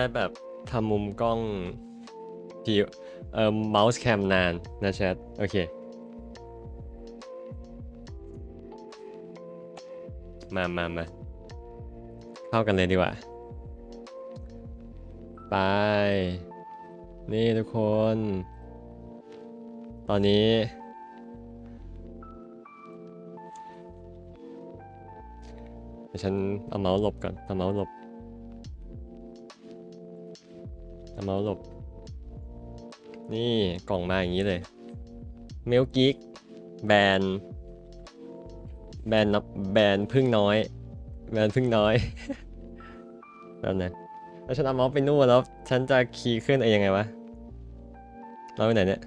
ได้แบบทำมุมกล้องที่เอ่อเมาส์แคมนานนะแชทโอเค มามามาเข้ากันเลยดีกว่า ไป นี่ทุกคน ตอนนี้ ฉันเอาเมาส์หลบก่อนเอาเมาส์หลบ เอามาส์หลบ นี่กล่องมาอย่างนี้เลยเมลกิกแบรนด์แบรนด์นับแบรนพึ่งน้อย แบรนพึ่งน้อยแบบนั้นแล้วฉันเอาเมาส์ไปนู่นแล้วฉันจะคีย์ขึ้นเองยังไงวะเราไปไหนเนี่ย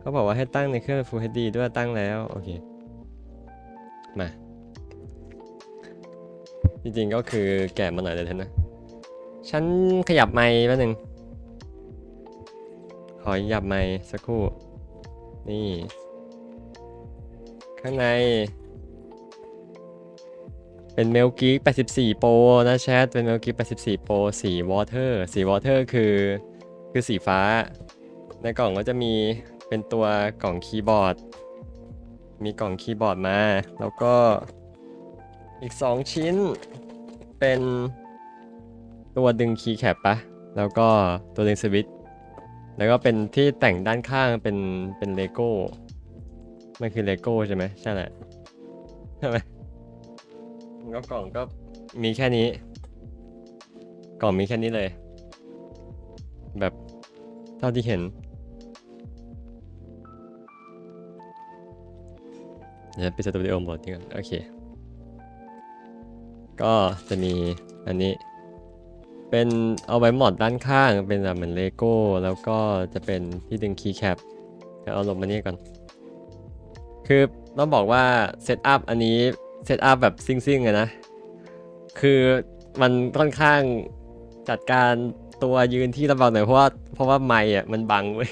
เขาบอกว่าให้ตั้งในเครื่อง Full HD ด้วยตั้งแล้วโอเคมาจริงๆก็คือแกะมาหน่อยเลยเถอะนะ ฉันขยับไมค์แป๊บนึง ขอขยับไมค์สักครู่ นี่ ข้างใน เป็นเมลกิก84 โปรนะแชท เป็นเมลกิก84 โปรสีวอเตอร์ สีวอเตอร์คือ คือสีฟ้า ในกล่องก็จะมีเป็นตัวกล่องคีย์บอร์ด มีกล่องคีย์บอร์ดมา แล้วก็อีก 2 ชิ้นเป็น ตัวดึงคีย์แคปปะแล้วก็ตัวดึงสวิตช์แล้วก็เป็นที่แต่งด้านข้างเป็นเป็นเลโก้มันคือเลโก้ใช่ไหมใช่แหละใช่ไหมก็กล่องก็มีแค่นี้ กล่องมีแค่นี้เลย แบบเท่าที่เห็น เดี๋ยวปิดสตูดิโอหมดนี่ก่อนโอเค ก็จะมีอันนี้ เป็นเอาไว้หมอดด้านข้างเป็นแบบเหมือนเลโก้แล้วก็จะเป็นที่ดึงคีย์แคปเดี๋ยวเอาลงมานี่ก่อน คือต้องบอกว่าเซตอัพอันนี้เซตอัพแบบซิ่งๆอะนะ คือมันค่อนข้างจัดการตัวยืนที่ลำบากหน่อยเพราะว่าเพราะว่าไมค์อะมันบังเว้ย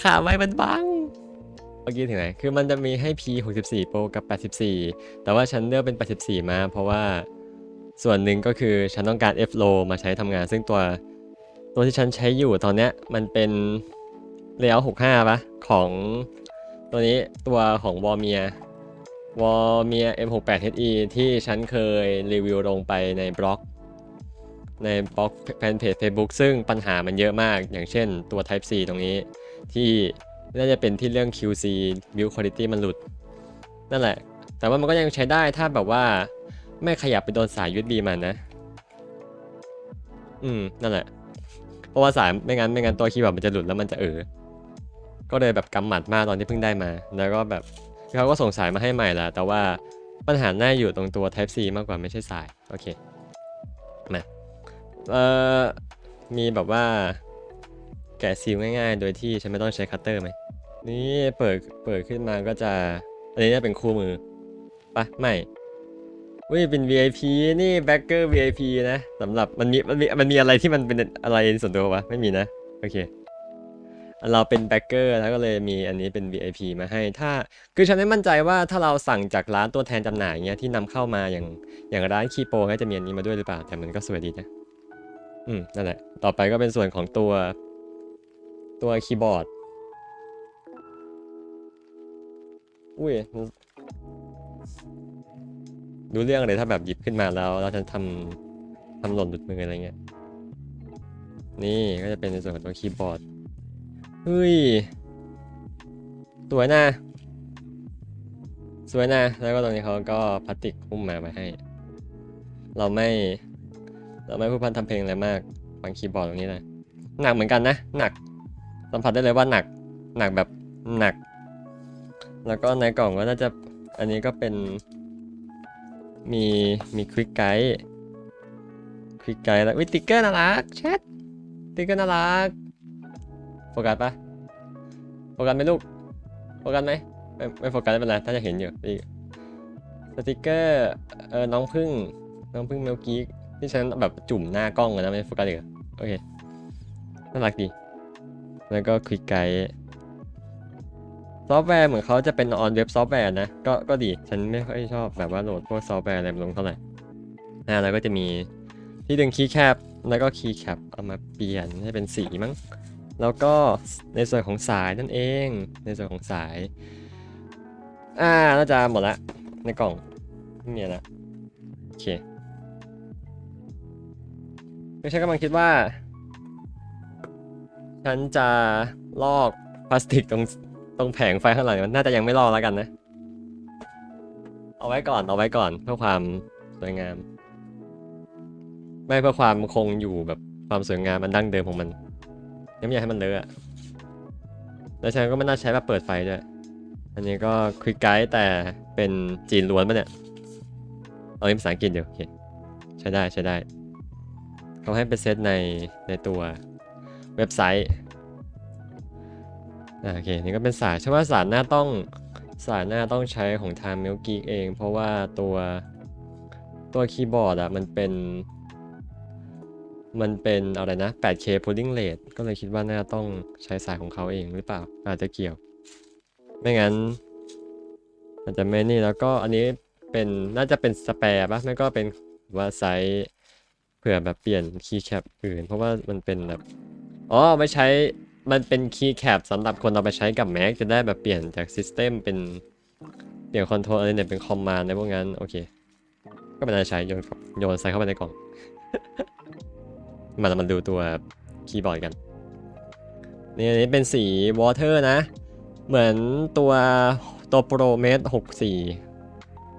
ขาไมค์มันบังเมื่อกี้ถึงไหน คือมันจะมีให้ P 64 Pro กับ 84 แต่ว่าฉันเลือกเป็น 84 มาเพราะว่า ส่วนหนึ่งก็คือฉันต้องการ F low มาใช้ทำงาน ซึ่งตัวตัวที่ฉันใช้อยู่ตอนนี้มันเป็น layout 65ปะของตัวนี้ตัวของ w a r m i e r w a r m i e r M68 HE ที่ฉันเคยรีวิวลงไปในบล็อก ในบล็อกแฟนเพจ Facebook ซึ่งปัญหามันเยอะมาก อย่างเช่นตัว Type C ตรงนี้ ที่น่าจะเป็นที่เรื่อง QC build quality มันหลุด นั่นแหละ แต่ว่ามันก็ยังใช้ได้ถ้าแบบว่า ไม่ขยับไปโดนสาย USB มันนะ อืม นั่นแหละ เพราะว่าสายไม่งั้นไม่งั้นตัวคีย์บอร์ดมันจะหลุดแล้วมันจะเออ ก็เลยแบบกำหมัดมากตอนที่เพิ่งได้มา แล้วก็แบบเขาก็ส่งสายมาให้ใหม่ละแต่ว่าปัญหาหน้าอยู่ตรงตัว Type C มากกว่าไม่ใช่สาย โอเค มา เอ่อ มีแบบว่า แกะซีลง่ายๆ โดยที่ฉันไม่ต้องใช้คัตเตอร์ไหม นี่เปิดเปิดขึ้นมาก็จะ อันนี้จะเป็นคู่มือปะไม่ อุ้ยเป็น VIP นี่แบ็กเกอร์ VIP นะสำหรับมันมีมันมีมันมีอะไรที่มันเป็นอะไรส่วนตัววะไม่มีนะโอเคเราเป็นแบ็กเกอร์แล้วก็เลยมีอันนี้เป็น VIP มาให้ถ้าคือฉันไม่มั่นใจว่าถ้าเราสั่งจากร้านตัวแทนจำหน่ายเงี้ยที่นำเข้ามาอย่างอย่างร้านคีโปก็จะมีอันนี้มาด้วยหรือเปล่าแต่มันก็สวยดีนะอืมนั่นแหละต่อไปก็เป็นส่วนของตัวตัวคีย์บอร์ดอุ้ย มันดูเรื่องเลยถ้าแบบหยิบขึ้นมาแล้วเราจะทำทำหล่นหลุดมืออะไรเงี้ย นี่ก็จะเป็นในส่วนของตัวคีย์บอร์ด เฮ้ย สวยนะสวยนะแล้วก็ตรงนี้เขาก็พลาสติกหุ้มมาไว้ให้ เราไม่ เราไม่พูดพันทำเพลงอะไรมากฟังคีย์บอร์ดตรงนี้เลยหนักเหมือนกันนะ หนัก สัมผัสได้เลยว่าหนัก หนักแบบหนัก แล้วก็ในกล่องก็น่าจะ อันนี้ก็เป็น มีมีควิกไกด์ควิกไกด์แล้ววิติ๊กเกอร์น่ารักแชทติ๊กเกอร์น่ารักโฟกัสปะโฟกัสไหมลูกโฟกัสไหมไม่ไม่โฟกัสไม่เป็นไรถ้าจะเห็นอยู่อีกสติกเกอร์เออน้องพึ่งน้องพึ่งเมลกีกที่ฉันแบบจุ่มหน้ากล้องเลยนะไม่โฟกัสเลยโอเคน่ารักดีแล้วก็คลิกไกด์ ซอฟต์แวร์เหมือนเขาจะเป็นออนเว็บซอฟต์แวร์นะ ก็ก็ดี ฉันไม่ค่อยชอบแบบว่าโหลดพวกซอฟต์แวร์อะไรลงเท่าไหร่นะแล้วก็จะมีที่ดึงคีย์แคปแล้วก็คีย์แคปเอามาเปลี่ยนให้เป็นสีมั้ง แล้วก็ในส่วนของสายนั่นเอง ในส่วนของสาย อ่า น่าจะหมดละ ในกล่องไม่มีละโอเคคือฉันกำลังคิดว่า ฉันจะลอกพลาสติกตรง ตรงแผงไฟข้างหลังมันน่าจะยังไม่ลอกแล้วกันนะ เอาไว้ก่อนเอาไว้ก่อนเพื่อความสวยงาม ไม่เพื่อความคงอยู่แบบความสวยงามมันดั้งเดิมของมันยังไม่อยากให้มันเลอะอะแล้วฉันก็ไม่น่าใช้แบบเปิดไฟด้วยอันนี้ก็ควิกไกด์แต่เป็นจีนล้วนปะเนี่ยเอาเป็นภาษาอังกฤษเดี๋ยวโอเคใช้ได้ใช้ได้เขาให้เป็นเซตในในตัวเว็บไซต์ อ่าโอเค นี่ก็เป็นสายใช่ว่าสายหน้าต้องสายหน้าต้องใช้ของทาง m i l k เอง เพราะว่าตัวตัวคีย์บอร์ดอะมันเป็น มันเป็นอะไรนะ 8K polling rate ก็เลยคิดว่าน่าจะต้องใช้สายของเขาเองหรือเปล่า อาจจะเกี่ยว ไม่งั้น อาจจะไม่นี่แล้วก็อันนี้เป็นน่าจะเป็นสแปร์ปะไม่ก็เป็นว่าไซส์เผื่อแบบเปลี่ยนคีย์แคปอื่น เพราะว่ามันเป็นแบบ อ๋อ ไม่ใช้ มันเป็นคีย์แคปสำหรับคนเอาไปใช้กับ Mac จะได้แบบเปลี่ยนจาก System เป็นเปลี่ยนคอนโทรลอะไรเนี่ยเป็นคอมมานด์ในพวกนั้น โอเค ก็เป็นอะไรใช้โยนโยนใส่เข้าไปในกล่อง มาเรามาดูตัวคีย์บอร์ดกัน นี่อันนี้เป็นสีวอเตอร์นะ เหมือนตัวตัวโปรเมทหกสี่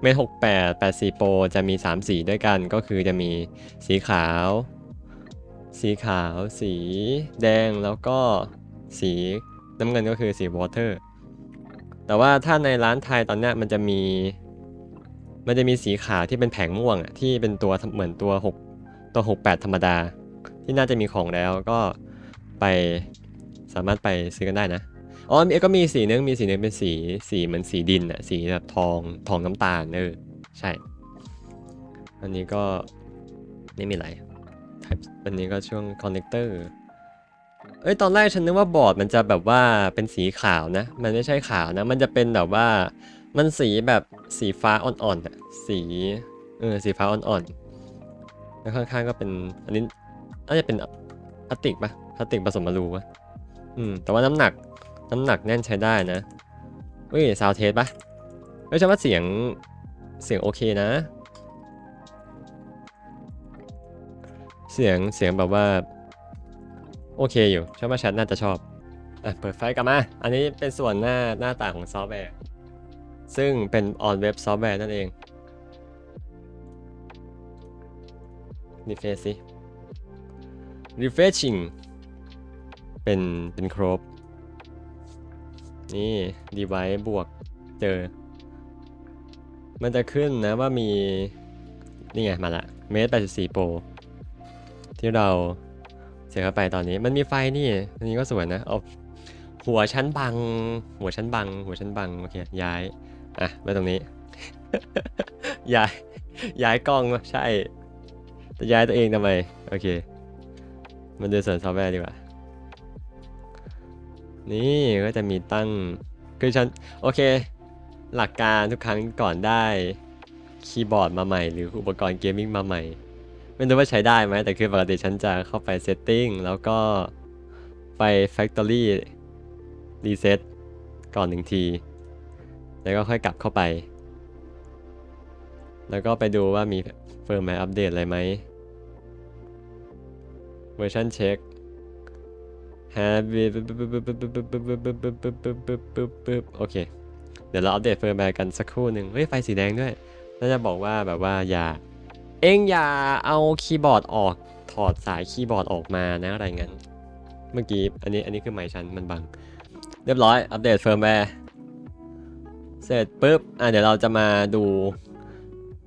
เมทหกแปดแปดสี่โปรจะมี3สีด้วยกันก็คือจะมีสีขาว สีขาว สีแดงแล้วก็ สีน้ำเงินก็คือสีวอเตอร์แต่ว่าถ้าในร้านไทยตอนนี้มันจะมี มันจะมีสีขาวที่เป็นแผงม่วงอะที่เป็นตัวเหมือนตัว6ตัว68 ธรรมดา ที่น่าจะมีของแล้วก็ไปสามารถไปซื้อกันได้นะอ๋อมีก็มีสีนึงมีสีนึงเป็นสีสีเหมือนสีดินอะสีแบบทองทองน้ำตาลเออใช่ อันนี้ก็ไม่มีอะไรอันนี้ก็ช่วงคอนเนคเตอร์ เอ้ยตอนแรกฉันนึกว่าบอร์ดมันจะแบบว่าเป็นสีขาวนะ มันไม่ใช่ขาวนะ มันจะเป็นแบบว่า มันสีแบบสีฟ้าอ่อนๆอะสีเออสีฟ้าอ่อนๆแล้วข้างๆก็เป็นอันนี้น่าจะเป็นพลาสติกปะพลาสติกผสมมารูปะอืมแต่ว่าน้ำหนักน้ำหนักแน่นใช้ได้นะเฮ้ยซาวเทสปะเฮ้ยฉันว่าเสียงเสียงโอเคนะ เสียงเสียงแบบว่า โอเคอยู่ฉันว่าแชทน่าจะชอบอะเปิดไฟกลับมา อันนี้เป็นส่วนหน้าหน้าต่างของซอฟต์แวร์ ซึ่งเป็นออนเว็บซอฟต์แวร์นั่นเองรีเฟรชสิ refreshing เป็นเป็นครบ นี่ device บวกเจอ มันจะขึ้นนะว่ามี นี่ไง มาละเมตร84 Pro ที่เรา เสียเข้าไปตอนนี้มันมีไฟนี่อันนี้ก็สวยนะเอาหัวชั้นบัง หัวชั้นบัง หัวชั้นบังโอเคย้ายอะไว้ตรงนี้ ย้ายย้ายกล้องใช่จะย้ายตัวเองทำไมโอเค มันดูส่วนซอฟต์แวร์ดีกว่า นี่ก็จะมีตั้งคือฉันโอเค หลักการทุกครั้งก่อนได้คีย์บอร์ดมาใหม่ หรืออุปกรณ์เกมมิ่งมาใหม่ ไม่รู้ว่าใช้ได้ไหมแต่คือปกติฉันจะเข้าไป Setting แล้วก็ไป Factory Reset ก่อนหนึ่งที แล้วก็ค่อยกลับเข้าไป แล้วก็ไปดูว่ามีเฟิร์มแวร์อัปเดตอะไรไหมเวอร์ชันเช็ค Have โอเค เดี๋ยวเราอัปเดตเฟิร์มแวร์กันสักครู่หนึ่งเฮ้ย ไฟสีแดงด้วย น่าจะบอกว่าแบบว่าอย่า เอ็งอย่าเอาคีย์บอร์ดออก ถอดสายคีย์บอร์ดออกมานะอะไรงั้น เมื่อกี้ อันนี้อันนี้คือไมค์ฉันมันบัง เรียบร้อย อัปเดตเฟิร์มแวร์ เสร็จปุ๊บ อะเดี๋ยวเราจะมาดู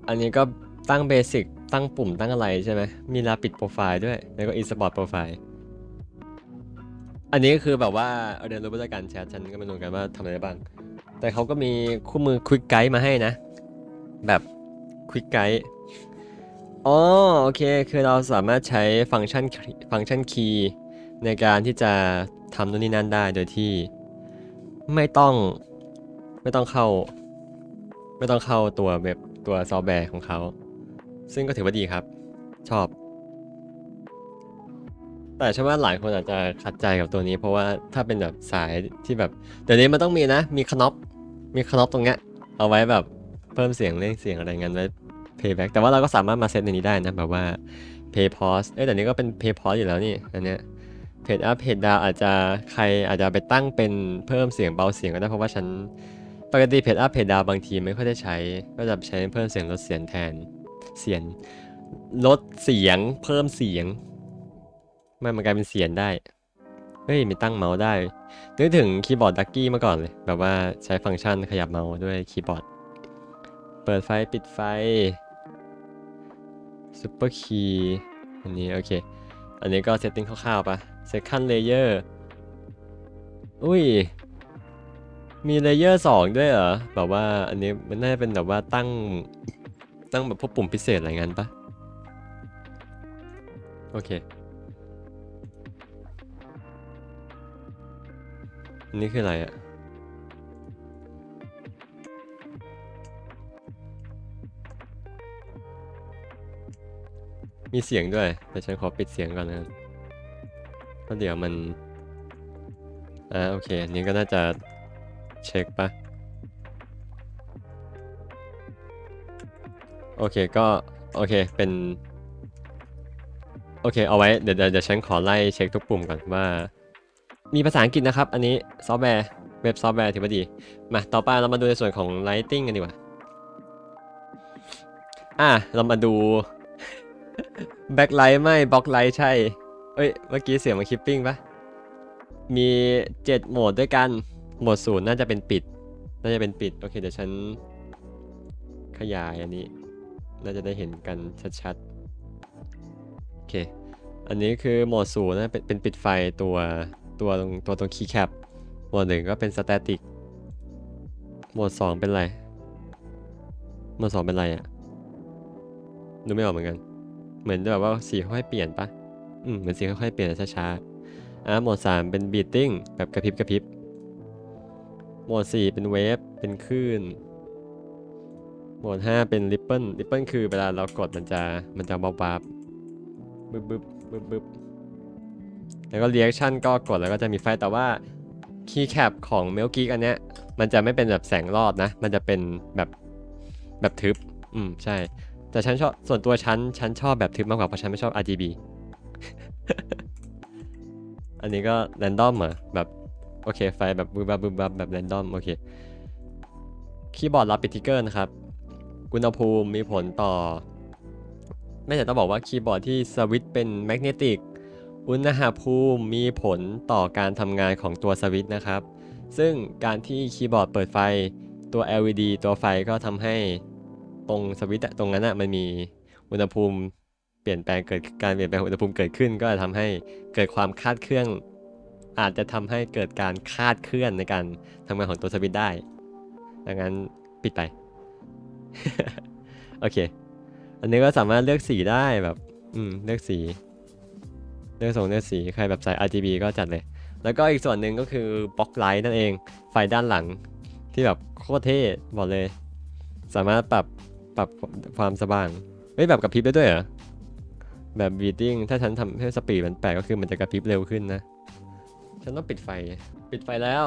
อันนี้ก็ตั้งเบสิกตั้งปุ่มตั้งอะไรใช่ไหม มีลาปิดโปรไฟล์ด้วย แล้วก็อินสปอร์ตโปรไฟล์ อันนี้คือแบบว่าเรียนรู้มาจาการแชทฉันก็ไม่รู้เหมือนกันว่าทำอะไรบ้าง แต่เขาก็มีคู่มือควิกไกด์มาให้นะ แบบควิกไกด์ อ๋อโอเค คือเราสามารถใช้ฟังก์ชันฟังก์ชันคีย์ในการที่จะทำนู่นนี่นั่นได้โดยที่ไม่ต้องไม่ต้องเข้า ไม่ต้องเข้าตัวเว็บตัวซอฟต์แวร์ของเขา ซึ่งก็ถือว่าดีครับ ชอบ แต่เชื่อว่าหลายคนอาจจะขัดใจกับตัวนี้ เพราะว่าถ้าเป็นแบบสายที่แบบเดี๋ยวนี้มันต้องมีนะ มีคน็อปมีคน็อปตรงเนี้ยเอาไว้แบบเพิ่มเสียงเร่งเสียงอะไรเงี้ยไว้ payback แต่ว่าเราก็สามารถมาเซตในนี้ได้นะแบบว่า pay pause เอ้แต่นี้ก็เป็น pay pause อยู่แล้วนี่อันเนี้ยเพจอัพเพจดาวอาจจะใครอาจจะไปตั้งเป็นเพิ่มเสียงเบาเสียงก็ได้เพราะว่าฉันปกติเพจอัพเพจดาวบางทีไม่ค่อยได้ใช้ ก็จะใช้เพิ่มเสียงลดเสียงแทนเสียงลดเสียงเพิ่มเสียงไม่มันกลายเป็นเสียงได้เฮ้ยมีตั้งเมาส์ได้นึกถึงคีย์บอร์ดดักกี้มาก่อนเลย แบบว่าใช้ฟังก์ชันขยับเมาส์ด้วยคีย์บอร์ด เปิดไฟปิดไฟ ซุปเปอร์คีย์อันนี้โอเค อันนี้ก็เซตติ้งคร่าวๆปะ second layer อุ้ย มีเลเยอร์สองด้วยเหรอ แบบว่าอันนี้มันน่าจะเป็นแบบว่าตั้ง ตั้งแบบพวกปุ่มพิเศษอะไรงั้นปะโอเคอันนี้คืออะไรอะ มีเสียงด้วย แต่ฉันขอปิดเสียงก่อนนะครับเพราะเดี๋ยวมัน อ่าโอเค อันนี้ก็น่าจะเช็คปะโอเคก็ โอเคเป็น โอเค เอาไว้เดี๋ยวเดี๋ยวเดี๋ยวฉันขอไล่เช็คทุกปุ่มก่อนว่า มีภาษาอังกฤษนะครับ อันนี้ซอฟต์แวร์เว็บซอฟต์แวร์ถือว่าดี มาต่อไปเรามาดูในส่วนของ Lighting กันดีกว่า อะเรามาดู Backlight ไม่ Boxlight ใช่ เอ้ย เมื่อกี้เสียงมันคิปปิ้งปะมี 7 โหมดด้วยกัน โหมดศูนย์น่าจะเป็นปิด น่าจะเป็นปิด โอเคเดี๋ยวฉันขยายอันนี้ น่าจะได้เห็นกันชัดๆ โอเค อันนี้คือโหมดศูนย์นะเป็นเป็นปิดไฟตัวตัวตรงตัวตรงคีย์แคปโหมดหนึ่งก็เป็นสแตติก โหมดสองเป็นอะไร โหมดสองเป็นอะไรอะดูไม่ออกเหมือนกัน เหมือนแบบว่าสีค่อยๆเปลี่ยนปะอืมเหมือนสีค่อยๆเปลี่ยนช้าๆอะโหมด 3 เป็นบีตติ้งแบบกระพริบกระพริบโหมด 4 เป็นเวฟเป็นคลื่นโหมด 5 เป็นริปเปิลริปเปิลคือเวลาเรากดมันจะมันจะวับวับบึบบึบบึบบึบแล้วก็เรีแอคชั่นก็กดแล้วก็จะมีไฟแต่ว่าคีย์แคปของเมลกีกอันเนี้ยมันจะไม่เป็นแบบแสงรอดนะ มันจะเป็นแบบแบบทึบ อืม ใช่ แต่ฉันชอบส่วนตัวฉันฉันชอบแบบทึบมากกว่าเพราะฉันไม่ชอบ RGB อันนี้ก็แรนดอมเหรอแบบโอเคไฟแบบบึบบับบึบบับแบบแรนดอมโอเคคีย์บอร์ดรับปิดทิกเกอร์นะครับอุณหภูมิมีผลต่อ ไม่แต่ต้องบอกว่าคีย์บอร์ดที่สวิตเป็นแมกเนติกอุณหภูมิมีผลต่อการทำงานของตัวสวิตนะครับ ซึ่งการที่คีย์บอร์ดเปิดไฟตัว LED ตัวไฟก็ทำให้ ตรงสวิตช์ตรงนั้นอะมันมีอุณหภูมิเปลี่ยนแปลงเกิดการเปลี่ยนแปลงอุณหภูมิเกิดขึ้น ก็จะทำให้เกิดความคาดเคลื่อนอาจจะทำให้เกิดการคาดเคลื่อนในการทำงานของตัวสวิตช์ได้ ดังนั้นปิดไป โอเค อันนี้ก็สามารถเลือกสีได้แบบ อืม เลือกสี เลือกทรงเลือกสี ใครแบบใส่ RGB ก็จัดเลย แล้วก็อีกส่วนหนึ่งก็คือบล็อกไลท์นั่นเอง ไฟด้านหลังที่แบบโคตรเท่บอกเลย สามารถปรับ ปรับความสว่างเฮ้ยแบบกระพริบได้ด้วยเหรอ แบบบีติ้งถ้าฉันทำให้สปีดมันแปลกก็คือมันจะกระพริบเร็วขึ้นนะ ฉันต้องปิดไฟ ปิดไฟแล้ว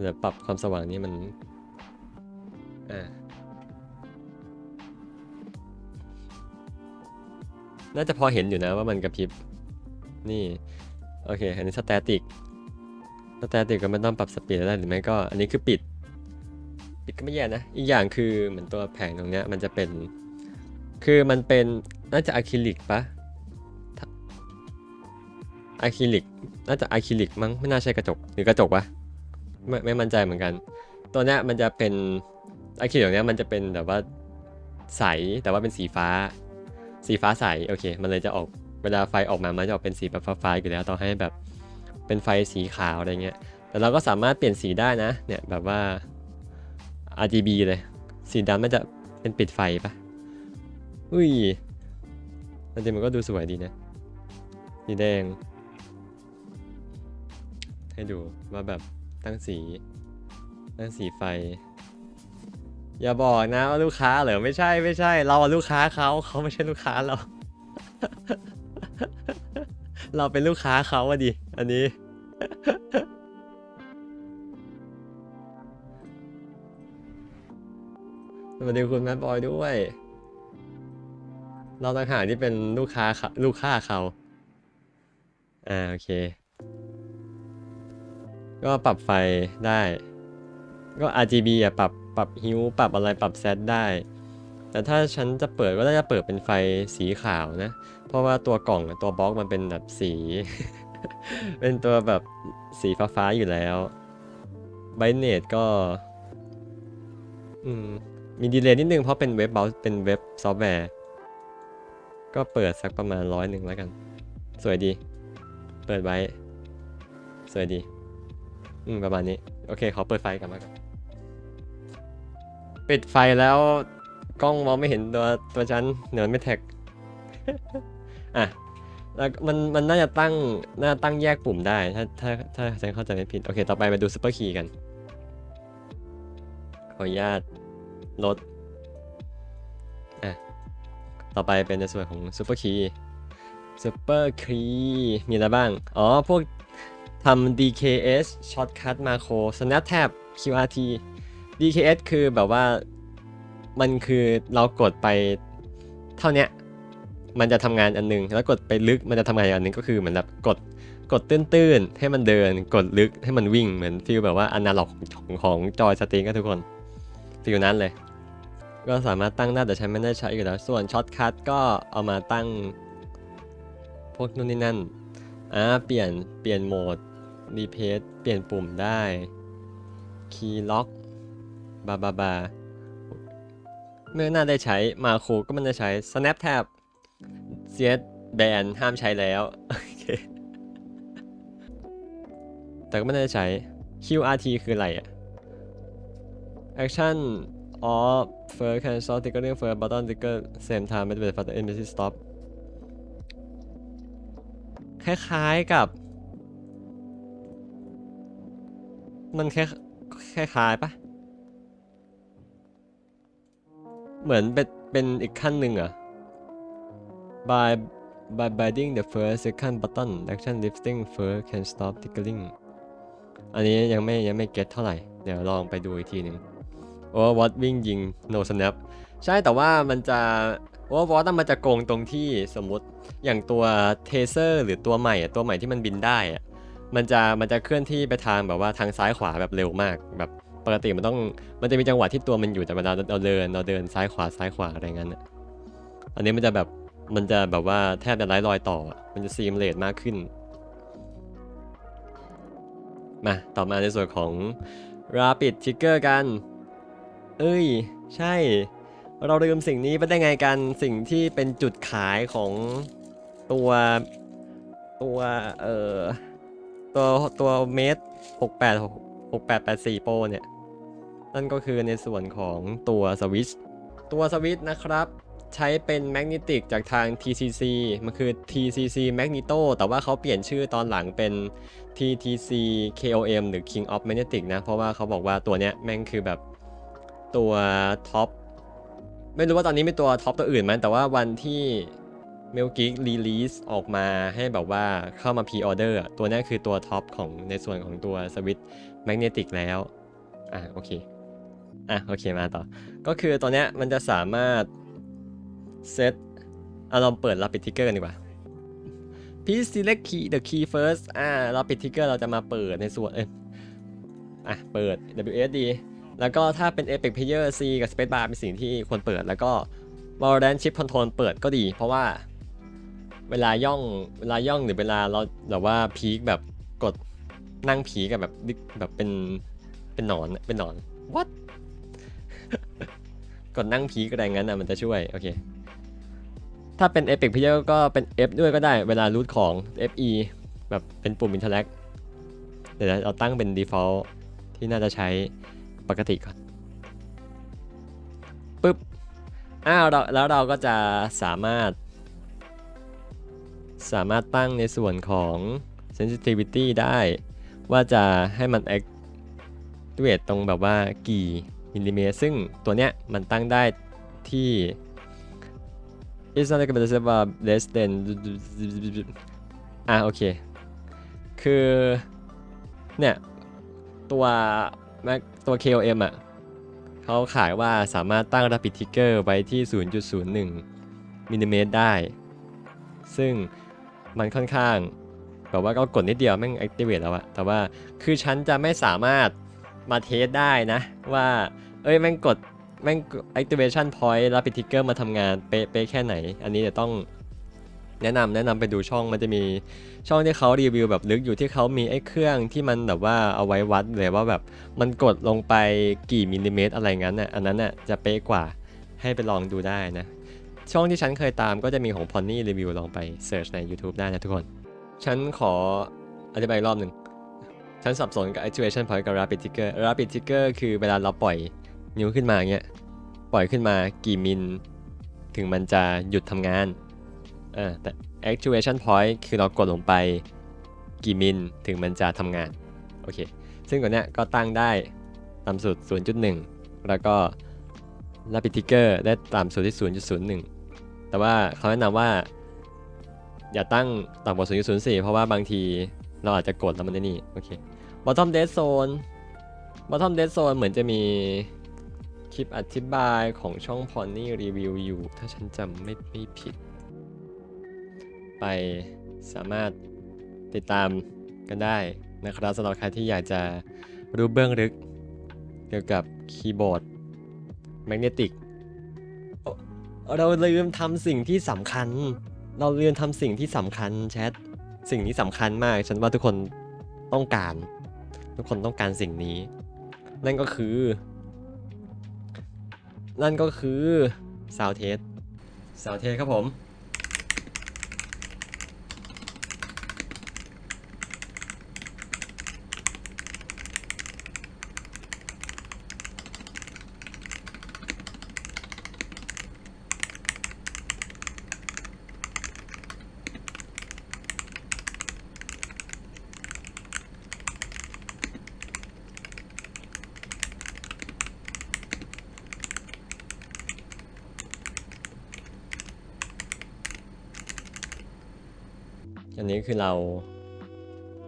เดี๋ยวปรับความสว่างนี้มันอ่าน่าจะพอเห็นอยู่นะว่ามันกระพริบ นี่ โอเค อันนี้สแตติก สแตติกก็ไม่ต้องปรับสปีดได้หรือไม่ก็ อันนี้คือปิด ปิดก็ไม่แย่นะ อีกอย่างคือเหมือนตัวแผงตรงเนี้ยมันจะเป็น คือมันเป็นน่าจะอะคริลิกปะอะคริลิกน่าจะอะคริลิกมั้งไม่น่าใช่กระจกหรือกระจกวะไม่ไม่มั่นใจเหมือนกัน ตัวเนี้ยมันจะเป็นอะคริลิกเนี้ยมันจะเป็นแบบว่าใสแต่ว่าเป็นสีฟ้า สีฟ้าใสโอเค มันเลยจะออกเวลาไฟออกมามันจะออกเป็นสีแบบฟ้าๆอยู่แล้วต้องให้แบบเป็นไฟสีขาวอะไรเงี้ยแต่เราก็สามารถเปลี่ยนสีได้นะเนี่ยแบบว่า RGB เลย สีดำมันจะเป็นปิดไฟปะอุ้ยจริงๆมันก็ดูสวยดีนะ สีแดง ให้ดูว่าแบบตั้งสี ตั้งสีไฟ อย่าบอกนะว่าลูกค้าเหรอไม่ใช่ไม่ใช่ เราลูกค้าเขาเขาไม่ใช่ลูกค้าเรา เราเป็นลูกค้าเขาอะดิ อันนี้ สวัสดีคุณแมทบอยด้วย เราต่างหากที่เป็นลูกค้าเขาลูกค้าเขาอ่าโอเค ก็ปรับไฟได้ ก็ RGB อะปรับปรับฮิวปรับอะไรปรับแซดได้ แต่ถ้าฉันจะเปิดก็น่าจะเปิดเป็นไฟสีขาวนะ เพราะว่าตัวกล่องตัวบล็อกมันเป็นแบบสี เป็นตัวแบบสีฟ้าๆอยู่แล้วไบเนตก็ อืม มีดีเลย์นิดนึงเพราะเป็นเว็บเบราว์เป็นเว็บซอฟต์แวร์ ก็เปิดสักประมาณร้อยหนึ่งแล้วกัน สวยดี เปิดไว้ สวยดี อืม ประมาณนี้ โอเค ขอเปิดไฟกลันมาก่อนปิดไฟแล้วกล้องมองไม่เห็นตัวตัวฉันเดี๋ยวมันไม่แท็ก อะแล้วมันมันน่าจะตั้งน่าตั้งแยกปุ่มได้ ถ้าถ้าถ้าฉันเข้าใจไม่ผิด โอเค ต่อไปมาดูซูเปอร์คีย์กัน ขออนุญาต ลดอะต่อไปเป็นในส่วนของซูเปอร์คีย์ซูเปอร์คีย์มีอะไรบ้าง อ๋อ พวกทำ DKS shortcut macro snap tab QRT DKS คือแบบว่ามันคือเรากดไปเท่านี้มันจะทำงานอันหนึง แล้วกดไปลึกมันจะทำงานอีกอันหนึงก็คือเหมือนแบบกดกดตื้นๆ ให้มันเดิน กดลึกให้มันวิ่งเหมือนฟีลแบบว่าอนาล็อกของของจอยสตรีมก็ทุกคน ฟีลนั้นเลย ก็สามารถตั้งได้แต่ฉันไม่ได้ใช้อยู่แล้ว ส่วนช็อตคัทก็เอามาตั้ง พวกนู่นนี่นั่นอ่าเปลี่ยนเปลี่ยนโหมดรีเพสเปลี่ยนปุ่มได้คีย์ล็อกบาบาบาเมื่อน่าได้ใช้มาโครก็ไมันได้ใช้ snap tab cs แบนห้ามใช้แล้วโอเคแต่ก็ไม่ได้ใช้ QRT คืออะไรอะ แอคชั่นออฟเฟิร์สแคนซอลติ๊กเกอร์เงเฟิร์สบัตตันติ๊กเกอร์เซมไทม์ไม่เป็นฟัตเตอร์เอ็นที่สต็อปคล้ายๆกับ มันแค่คล้ายๆปะเหมือนเป็นเป็นอีกขั้นหนึ่งอะ by by binding the first second button action lifting first can stop tickling อันนี้ยังไม่ยังไม่เก็ตเท่าไหร่ เดี๋ยวลองไปดูอีกทีหนึ่ง Overwatch วิ่งยิง no snap ใช่แต่ว่ามันจะ Overwatch อะมันจะโกงตรงที่สมมติอย่างตัวเทเซอร์หรือตัวใหม่ตัวใหม่ที่มันบินได้อะมันจะมันจะเคลื่อนที่ไปทางแบบว่าทางซ้ายขวาแบบเร็วมากแบบปกติมันต้องมันจะมีจังหวะที่ตัวมันอยู่แต่เวลาเราเดินเราเดินซ้ายขวาซ้ายขวาอะไรเงี้ยอันนี้มันจะแบบมันจะแบบว่าแทบจะไร้รอยต่อ มันจะซีมเลตมากขึ้น มา ต่อมาในส่วนของ Rapid Trigger กัน เอ้ย ใช่ เราลืมสิ่งนี้ไปได้ไงกัน สิ่งที่เป็นจุดขายของตัวตัวเอ่อตัวตัวเมตรหกแปดหกแปดแปดสี่โปรเนี่ย นั่นก็คือในส่วนของตัวสวิตช์ตัวสวิตช์นะครับใช้เป็นแมกเนติกจากทาง TCC มันคือ TCC Magneto แต่ว่าเขาเปลี่ยนชื่อตอนหลังเป็น TTC KOM หรือ King of Magnetic นะ เพราะว่าเขาบอกว่าตัวเนี้ยแม่งคือแบบ ตัวท็อปไม่รู้ว่าตอนนี้มีตัวท็อปตัวอื่นไหมแต่ว่าวันที่ m e l g e e k Release ออกมาให้แบบว่าเข้ามา Pre-order อะตัวนี้คือตัวท็อปของในส่วนของตัวสวิต Magnetic แล้ว อะโอเค อะโอเคมาต่อ ก็คือตัวนี้มันจะสามารถเซตอะเราเปิด Rapid Trigger กันดีกว่า Please select key the key first อ่า Rapid Trigger เราจะมาเปิดในส่วนเอ้ยอะเปิด WSD แล้วก็ถ้าเป็น Epic Player C กับ Spacebar เป็นสิ่งที่ควรเปิด แล้วก็ Valorant Chip Control เปิดก็ดี เพราะว่าเวลาย่องเวลาย่องหรือเวลาเราแบบว่าพีคแบบกดนั่งพีกับแบบแบบเป็นเป็นหนอนเป็นหนอน what กดนั่งพีก็ได้งั้นนะมันจะช่วย โอเค ถ้าเป็น Epic Player ก็เป็น F ด้วยก็ได้เวลารูทของ FE แบบเป็นปุ่ม Interact เดี๋ยวเราตั้งเป็น default ที่น่าจะใช้ ปกติก่อนปึ๊บอ้าวแล้วเราก็จะสามารถ สามารถตั้งในส่วนของ sensitivity ได้ ว่าจะให้มัน activate ตรงแบบว่ากี่มิลลิเมตร ซึ่งตัวเนี้ยมันตั้งได้ที่ it's not like a less than อะโอเค คือ เนี่ย ตัว Mac ตัว KOM อะเขาขายว่าสามารถตั้ง Rapid Trigger ไว้ที่ 0.01มิลลิเมตรได้ ซึ่งมันค่อนข้างแบบว่าก็กดนิดเดียวแม่ง activate แล้วอะแต่ว่าคือฉันจะไม่สามารถมาเทสได้นะ ว่า เอ้ยแม่งกดแม่ง activation point Rapid Trigger มาทำงานเป๊ะแค่ไหน อันนี้เดี๋ยวต้อง แนะนำแนะนำไปดูช่องมันจะมีช่องที่เขารีวิวแบบลึกอยู่ที่เขามีไอ้เครื่องที่มันแบบว่าเอาไว้วัดเลยว่าแบบมันกดลงไปกี่มิลลิเมตรอะไรงั้นน่ะอันนั้นน่ะจะเป๊ะกว่าให้ไปลองดูได้นะ ช่องที่ฉันเคยตามก็จะมีของ Pony Review ลองไปเ e ิร์ชใน YouTube ได้นะทุกคน ฉันขออธิบายรอบหนึ่งฉันสับสนกับ Activation Point กับ Rapid Trigger Rapid Trigger คือเวลาเราปล่อยนิ้วขึ้นมาเงี้ยปล่อยขึ้นมากี่มิลถึงมันจะหยุดทำงาน เออแต่ Activation Point คือเรากดลงไปกี่มิลถึงมันจะทำงาน โอเค ซึ่งตัวเนี้ยก็ตั้งได้ต่ำสุด 0.1 แล้วก็ Rapid Trigger ได้ต่ำสุดที่ 0.01 แต่ว่าเขาแนะนำว่า อย่าตั้งต่ำกว่า 0.04 เพราะว่าบางทีเราอาจจะกดแล้วมันได้นี่ โอเค Bottom Dead Zone Bottom Dead Zone เหมือนจะมีคลิปอธิบายของช่อง Pony Review อยู่ ถ้าฉันจำไม่ไม่ผิด ไปสามารถติดตามกันได้นะครับสำหรับใครที่อยากจะรู้เบื้องลึก เกี่ยวกับคีย์บอร์ดแมกเนติกเราลืมทำสิ่งที่สำคัญ เราลืมทำสิ่งที่สำคัญแชทสิ่งนี้สำคัญมาก ฉันว่าทุกคนต้องการ ทุกคนต้องการสิ่งนี้ นั่นก็คือ นั่นก็คือซาวเทสซาวเทสครับผม อั นนี้คือเรา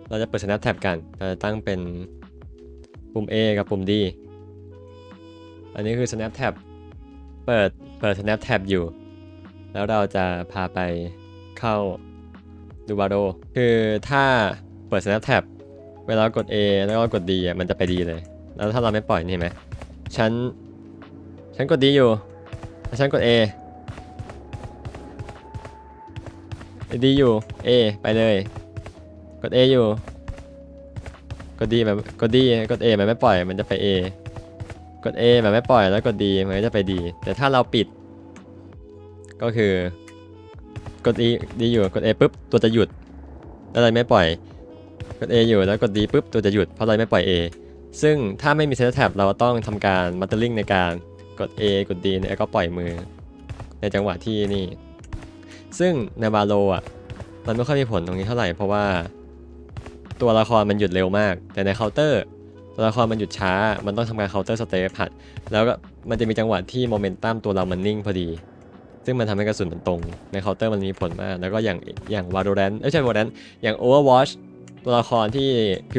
เราจะเปิด snap tab กันเราจะตั้งเป็นปุ่ม A กับปุ่ม D อันนี้คือ snap tab เปิดเปิด snap tab อยู่ แล้วเราจะพาไปเข้าดูบาโดคือถ้าเปิด snap tab เวลากด A แล้วก็กด D อะมันจะไปดีเลย แล้วถ้าเราไม่ปล่อยนี่เห็นไหมฉันฉันกด D อยู่แล้วฉันกด A ดีอยู่ A ไปเลย กด A อยู่ กด D แบบกด D กด A มันไม่ปล่อยมันจะไป A กด A แบบไม่ปล่อยแล้วกด D มันก็จะไป D แต่ถ้าเราปิด ก็คือกด E ดีอยู่กด A ปุ๊บตัวจะหยุดแล้วเราไม่ปล่อย กด A อยู่แล้วกด D ปุ๊บตัวจะหยุดเพราะเราไม่ปล่อย A ซึ่งถ้าไม่มี Set Tab เราต้องทำการ Muttering ในการกด A กด D แล้วก็ปล่อยมือ ในจังหวะที่นี่ ซึ่งในบาโลอะมันไม่ค่อยมีผลตรงนี้เท่าไหร่เพราะว่า ตัวละครมันหยุดเร็วมาก แต่ในเคาน์เตอร์ตัวละครมันหยุดช้า มันต้องทำการเคาน์เตอร์สเตปผัด แล้วก็มันจะมีจังหวะที่โมเมนตัมตัวเรามันนิ่งพอดี ซึ่งมันทำให้กระสุนมันตรง ในเคาน์เตอร์มันมีผลมาก แล้วก็อย่างอย่าง Valorant เอ้ยไม่ใช่ Valorant อย่าง Overwatch ตัวละครที่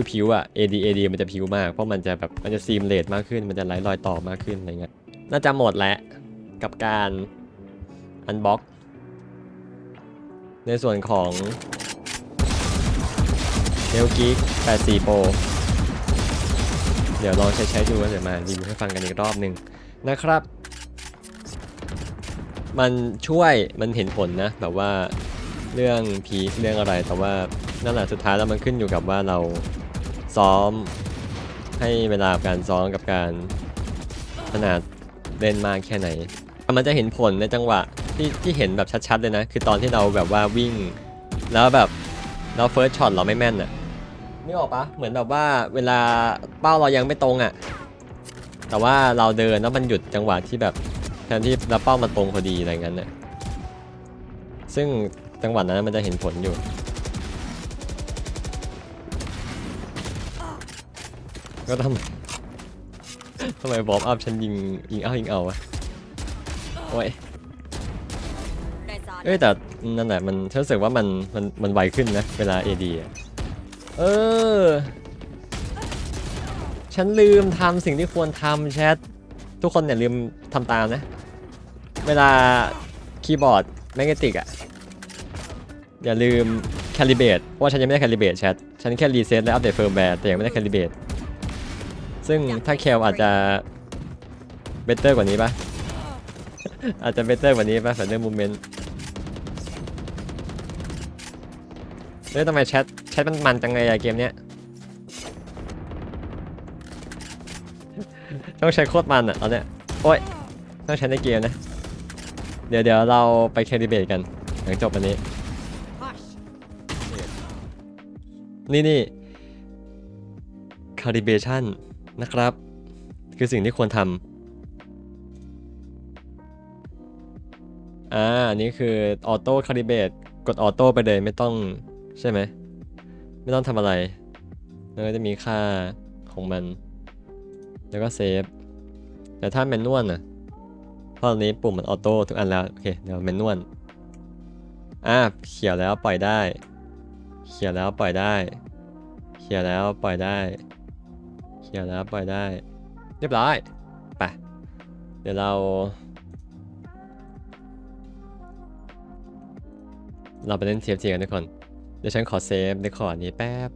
ผิวๆอะ AD AD มันจะผิวมาก เพราะมันจะแบบมันจะซีมเลดมากขึ้น มันจะไร้รอยต่อมากขึ้นอะไรเงี้ย น่าจะหมดแล้วกับการอันบ็อก ในส่วนของเ e ลกิก84 Pro เดี๋ยวลองใช้ใช้ดูวเดี๋ยวมารีวิวให้ฟังกันอีกรอบหนึ่งนะครับ มันช่วยมันเห็นผลนะแบบว่าเรื่องพีเรื่องอะไรแต่ว่านั่นแหละสุดท้ายแล้วมันขึ้นอยู่กับว่าเราซ้อมให้เวลาการซ้อมกับการขนาดเล่นมากแค่ไหน มันจะเห็นผลในจังหวะ ที่ที่เห็นแบบชัดๆเลยนะ คือตอนที่เราแบบว่าวิ่ง แล้วแบบเราเฟิร์สช็อตเราไม่แม่นอะไม่ออกปะเหมือนแบบว่าเวลาเป้าเรายังไม่ตรงอะแต่ว่าเราเดินแล้วมันหยุดจังหวะที่แบบแทนที่เราเป้ามันตรงพอดีอะไรเงั้นน่ะซึ่งจังหวะนั้นมันจะเห็นผลอยู่ก็ต้องทำไมบอมอัพฉันยิงยิงเอายิงเอาวะโอ้ย เอ้ยแต่นั่นแหละมันฉันรู้สึกว่ามันมันมันไวขึ้นนะเวลา AD อะเออ ฉันลืมทำสิ่งที่ควรทำแชท ทุกคนเนี่ยลืมทำตามนะ เวลาคีย์บอร์ดแมกเนติกอะอย่าลืมแคลิเบตเพราะว่าฉันยังไม่ได้แคลิเบตแชท ฉันแค่รีเซ็ตและอัปเดตเฟิร์มแวร์แต่ยังไม่ได้แคลิเบตซึ่งถ้าแคลอาจจะเบเตอร์กว่านี้ปะอาจจะเบเตอร์กว่านี้ปะสำหรับเรื่องมูเมนต์ เฮ้ยทำไมแชทแชทมันมันจังเลยอะเกมเนี้ยต้องใช้โคตรมันอะตอนเนี้ยโอ้ยต้องใช้ในเกมนะ เดี๋ยวเดี๋ยวเราไปแคลิเบตกันหลังจบวันนี้ นี่นี่คาลิเบชันนะครับ คือสิ่งที่ควรทำอ่าอันนี้คือออโต้คาลิเบตกดออโต้ไปเลยไม่ต้อง ใช่ไหม ไม่ต้องทำอะไร แล้วก็จะมีค่าของมัน แล้วก็เซฟ แต่ถ้าแมนนวลนะเพราะอันนี้ปุ่มมันออโต้ทุกอันแล้ว โอเค เดี๋ยวแมนนวลอะเขียวแล้วปล่อยได้ เขียวแล้วปล่อยได้ เขียวแล้วปล่อยได้ เขียวแล้วปล่อยได้ เรียบร้อย ไป เดี๋ยวเราเราไปเล่น TFT กันทุกคน ดี๋ยวฉันขอเซฟในขอนี้แป๊บ